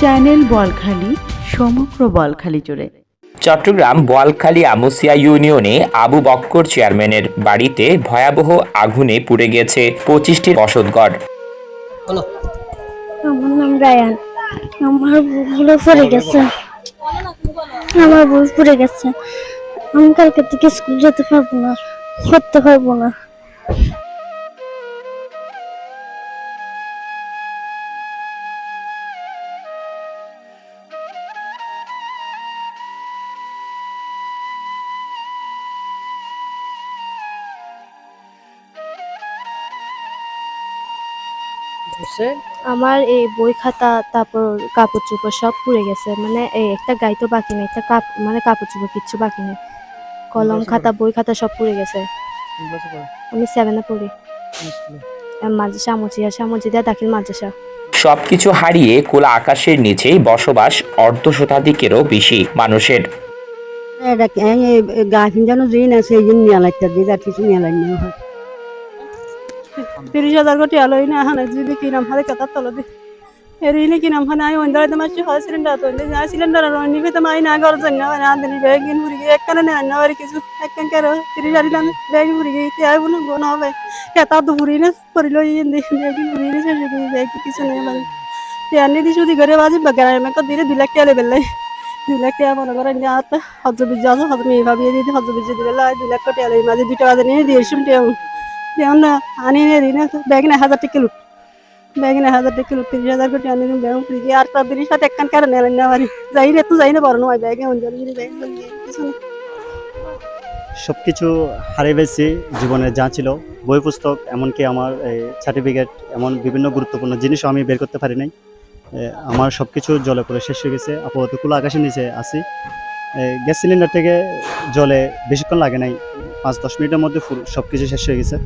Channel Balkhali সমগ্র বলখালি জুড়ে। চট্টগ্রাম বোয়ালখালী আমুসিয়া ইউনিয়নে আবু বক্কর চেয়ারম্যানের বাড়িতে ভয়াবহ আগুনে পুড়ে গেছে পঁচিশটি বসতঘর। আমার নাম রায়ান। আমার বুকগুলো পড়ে গেছে। আমার বই পড়ে গেছে। আমি কালকে থেকে স্কুল যেতে পারব না পড়তে পারব না। আমার এই বই খাতা তারপর কাপড় চোপড় সব পুড়ে গেছে। মানে এই একটা গাই তো বাকি নেই একটা কাপ মানে কাপড় চোপড় কিচ্ছু বাকি নেই। কলম খাতা বই খাতা সব পুড়ে গেছে। আমি সেভেনে পড়ি। মাদ্রাসা আমচিয়া সামচিয়া দাখিল মাদ্রাসা। সবকিছু হারিয়ে খোলা আকাশের নিচেই বসবাস অর্ধ শতাধিকেরও বেশি মানুষের। এটা গা ফিনজানো দিন আছে এই জন্য নিয়ে লাগতে আর কিছু নিয়ে লাগনি হয় তিরিশ হাজার কোটি আলোই না হানে যদি কিনাম হারে কথা তলো দি এরিনে কিনাম হানে আই ওন্দা তো মাছি হয় সিলিন্ডার তো ওন্দা যা সিলিন্ডার আর নিবে তো মাই না গর জন্য না আন্দনি বেগিন পুরি একখানে না না আর কিছু একখান কারও তিরিশ হাজার লান বেগিন পুরি তে আই বনো গোনা হবে কেতা তো পুরি না পরিল ইন দে বেগিন পুরি না করে বেগ কিছু নেই মানে তে আনি দি সুদি ঘরে বাজি বাগার মে কো দিলে দুই লাখ টাকা লেবেল দুই লাখ টাকা মনে করেন যে আত হজ বিজ আছে হজ মেয়ে ভাবিয়ে দিতে হজ বিজ দিলে দুই লাখ টাকা মাঝে দুই টাকা নিয়ে দিয়ে শুনতে না আনি নে ব্যাগ না হাজার ব্যাগ না তিরিশ হাজার আনি আর না যাই না না বড় নয় ব্যাগে সব কিছু হারিয়ে জীবনে যা ছিল। বই, পুস্তক, এমনকি আমার সার্টিফিকেট এমন বিভিন্ন গুরুত্বপূর্ণ জিনিসও আমি বের করতে পারি নাই। আমার সব কিছু জলে পড়ে শেষ হয়ে গেছে। আপাতত কুলা আকাশের নিচে আছি। গ্যাস সিলিন্ডার থেকে জলে বেশিক্ষণ লাগে নাই। পাঁচ দশ মিনিটের মধ্যে সব কিছু শেষ হয়ে গেছে।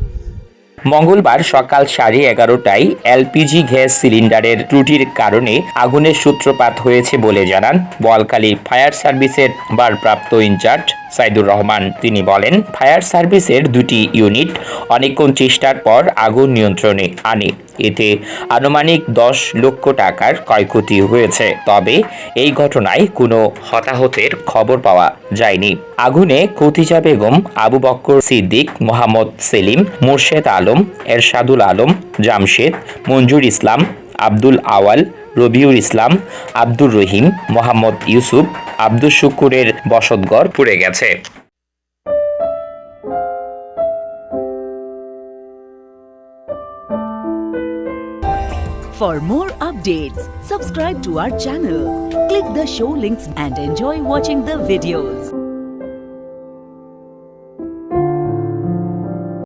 মঙ্গলবার সকাল সাড়ে এগারোটায় এলপিজি গ্যাস সিলিন্ডারের ত্রুটির কারণে আগুনের সূত্রপাত হয়েছে বলে জানান বোয়ালখালী ফায়ার সার্ভিসের ভারপ্রাপ্ত ইনচার্জ সাইদুর রহমান। তিনি বলেন, ফায়ার সার্ভিসের দুটি ইউনিট অনেকক্ষণ চেষ্টার পর আগুন নিয়ন্ত্রণে আনে। এতে আনুমানিক দশ লক্ষ টাকার ক্ষয়ক্ষতি হয়েছে। তবে এই ঘটনায় কোনো হতাহতের খবর পাওয়া যায়নি। আগুনে খতিজা বেগম, আবু বক্কর সিদ্দিক, মোহাম্মদ সেলিম, মুর্শেদ আলম, এরশাদুল আলম, জামশেদ, মঞ্জুর ইসলাম, আব্দুল আওয়াল রবিউল ইসলাম আব্দুর রহিম মোহাম্মদ ইউসুফ আব্দুল শুকুরের বসতঘর পুড়ে গেছে For more updates, subscribe to our channel, click the show links and enjoy watching the videos.